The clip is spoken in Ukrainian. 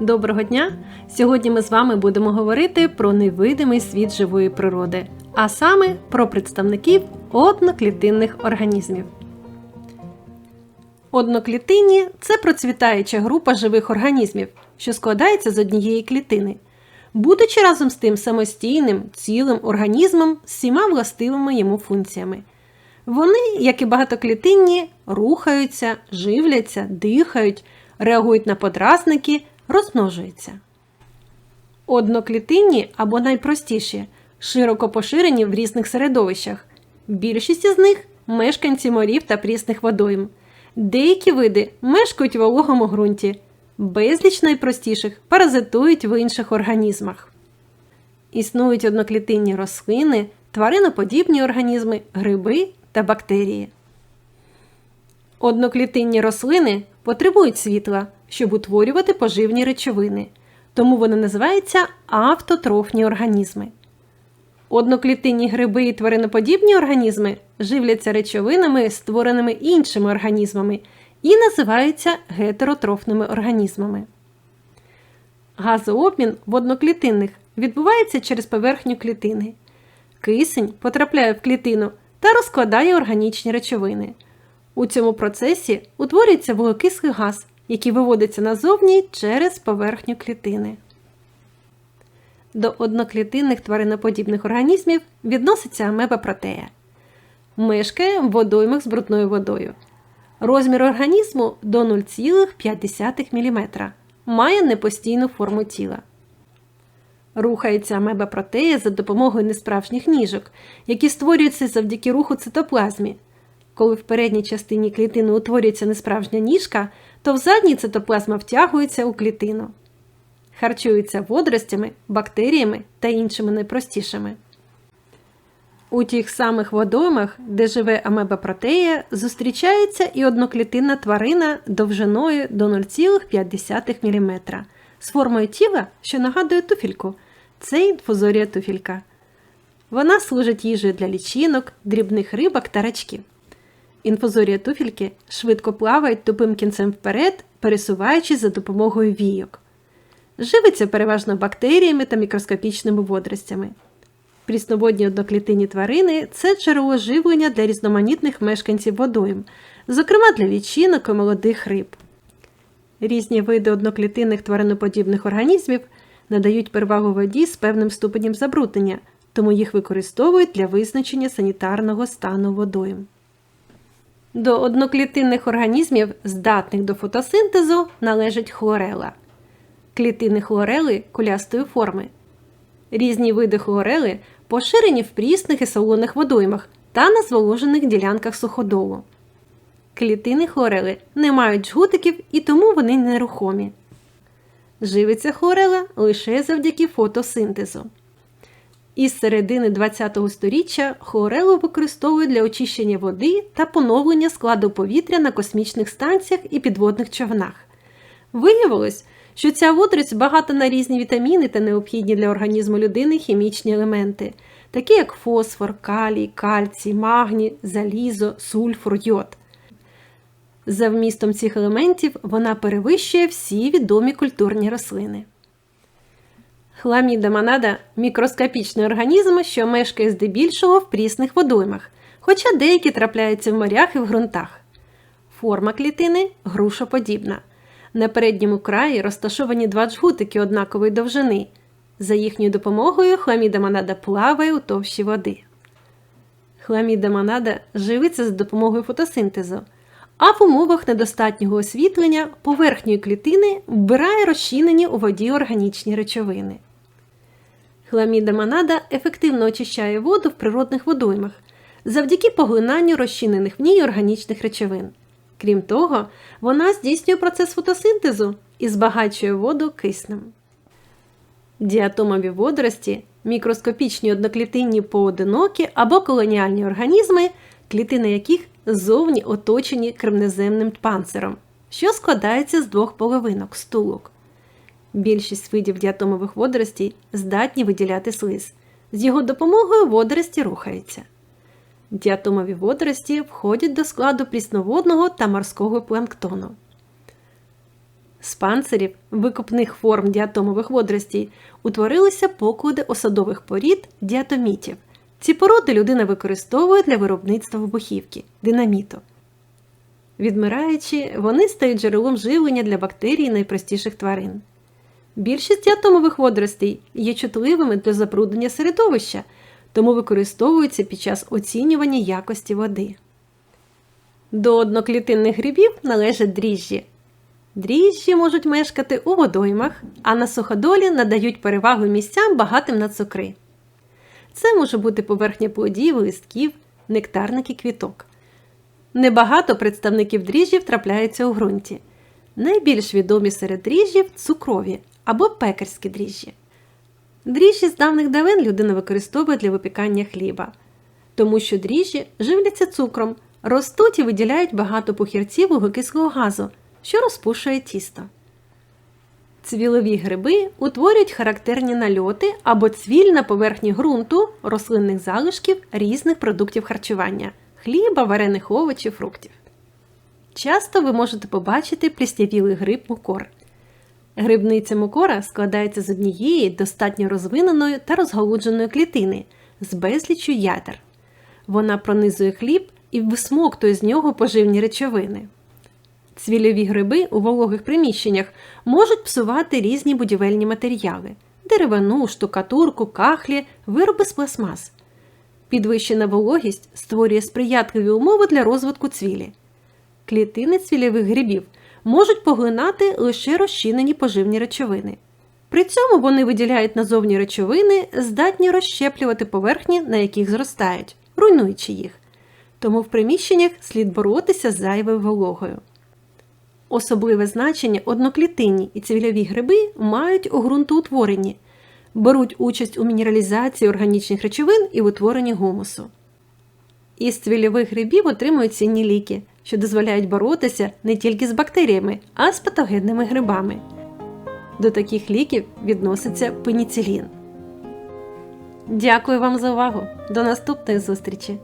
Доброго дня! Сьогодні ми з вами будемо говорити про невидимий світ живої природи, а саме про представників одноклітинних організмів. Одноклітинні це процвітаюча група живих організмів, що складається з однієї клітини, будучи разом з тим самостійним, цілим організмом з всіма властивими йому функціями. Вони, як і багатоклітинні, рухаються, живляться, дихають, реагують на подразники, розмножуються. Одноклітинні або найпростіші, широко поширені в різних середовищах. Більшість із них мешканці морів та прісних водойм. Деякі види мешкають в вологому ґрунті, безліч найпростіших паразитують в інших організмах. Існують одноклітинні рослини, твариноподібні організми, гриби та бактерії. Одноклітинні рослини потребують світла, щоб утворювати поживні речовини, тому вони називаються автотрофні організми. Одноклітинні гриби і твариноподібні організми живляться речовинами, створеними іншими організмами, і називаються гетеротрофними організмами. Газообмін в одноклітинних відбувається через поверхню клітини. Кисень потрапляє в клітину та розкладає органічні речовини. У цьому процесі утворюється вуглекислий газ, який виводиться назовні через поверхню клітини. До одноклітинних твариноподібних організмів відноситься амеба протея. Мешкає в водоймах з брудною водою. Розмір організму до 0,5 мм. Має непостійну форму тіла. Рухається амеба протея за допомогою несправжніх ніжок, які створюються завдяки руху цитоплазмі. Коли в передній частині клітини утворюється несправжня ніжка, то в задній цитоплазма втягується у клітину. Харчується водоростями, бактеріями та іншими найпростішими. У тих самих водоймах, де живе амеба протея, зустрічається і одноклітинна тварина довжиною до 0,5 мм з формою тіла, що нагадує туфельку. Це інфузорія туфелька. Вона служить їжею для лічинок, дрібних рибок та рачків. Інфузорія туфельки швидко плавають тупим кінцем вперед, пересуваючись за допомогою війок. Живиться переважно бактеріями та мікроскопічними водоростями. Прісноводні одноклітинні тварини це джерело живлення для різноманітних мешканців водойм, зокрема для лічинок і молодих риб. Різні види одноклітинних твариноподібних організмів надають перевагу воді з певним ступенем забруднення, тому їх використовують для визначення санітарного стану водойм. До одноклітинних організмів, здатних до фотосинтезу, належить хлорела. Клітини хлорели кулястої форми. Різні види хлорели поширені в прісних і солоних водоймах та на зволожених ділянках суходолу. Клітини хлорели не мають жгутиків і тому вони нерухомі. Живиться хлорела лише завдяки фотосинтезу. Із середини ХХ століття хлорелу використовують для очищення води та поновлення складу повітря на космічних станціях і підводних човнах. Виявилось, що ця водорість багата на різні вітаміни та необхідні для організму людини хімічні елементи, такі як фосфор, калій, кальцій, магній, залізо, сульфур, йод. За вмістом цих елементів вона перевищує всі відомі культурні рослини. Хламіда монада мікроскопічний організм, що мешкає здебільшого в прісних водоймах, хоча деякі трапляються в морях і в ґрунтах. Форма клітини грушоподібна. На передньому краї розташовані два джгутики однакової довжини. За їхньою допомогою хламіда монада плаває у товщі води. Хламіда монада живиться за допомогою фотосинтезу, а в умовах недостатнього освітлення поверхньої клітини вбирає розчинені у воді органічні речовини. Хламіда монада ефективно очищає воду в природних водоймах завдяки поглинанню розчинених в ній органічних речовин. Крім того, вона здійснює процес фотосинтезу і збагачує воду киснем. Діатомові водорості мікроскопічні одноклітинні поодинокі або колоніальні організми, клітини яких ззовні оточені кремнеземним панциром, що складається з двох половинок стулок. Більшість видів діатомових водоростей здатні виділяти слиз. З його допомогою водорості рухаються. Діатомові водорості входять до складу прісноводного та морського планктону. З панцирів викопних форм діатомових водоростей утворилися поклади осадових порід діатомітів. Ці породи людина використовує для виробництва вибухівки динаміту. Відмираючи, вони стають джерелом живлення для бактерій найпростіших тварин. Більшість діатомових водоростей є чутливими до забруднення середовища, тому використовуються під час оцінювання якості води. До одноклітинних грибів належать дріжджі. Дріжджі можуть мешкати у водоймах, а на суходолі надають перевагу місцям багатим на цукри. Це може бути поверхня плодів, листків, нектарник і квіток. Небагато представників дріжджів трапляються у ґрунті. Найбільш відомі серед дріжджів цукрові або пекарські дріжджі. Дріжджі з давних давен людина використовує для випікання хліба, тому що дріжджі живляться цукром, ростуть і виділяють багато пухірців вуглекислого газу, що розпушує тісто. Цвілові гриби утворюють характерні нальоти або цвіль на поверхні ґрунту рослинних залишків різних продуктів харчування хліба, варених овочів, фруктів. Часто ви можете побачити пліснявілий гриб мукор. Грибниця мукора складається з однієї достатньо розвиненої та розгалудженої клітини з безліччю ядер. Вона пронизує хліб і висмоктує з нього поживні речовини. Цвільові гриби у вологих приміщеннях можуть псувати різні будівельні матеріали деревину, штукатурку, кахлі, вироби з пластмас. Підвищена вологість створює сприятливі умови для розвитку цвілі. Клітини цвільових грибів можуть поглинати лише розчинені поживні речовини. При цьому вони виділяють назовні речовини, здатні розщеплювати поверхні, на яких зростають, руйнуючи їх. Тому в приміщеннях слід боротися з зайвою вологою. Особливе значення одноклітинні і цвільові гриби мають у ґрунтоутворенні, беруть участь у мінералізації органічних речовин і в утворенні гумусу. Із цвільових грибів отримують цінні ліки, що дозволяють боротися не тільки з бактеріями, а з патогенними грибами. До таких ліків відноситься пеніцилін. Дякую вам за увагу! До наступної зустрічі!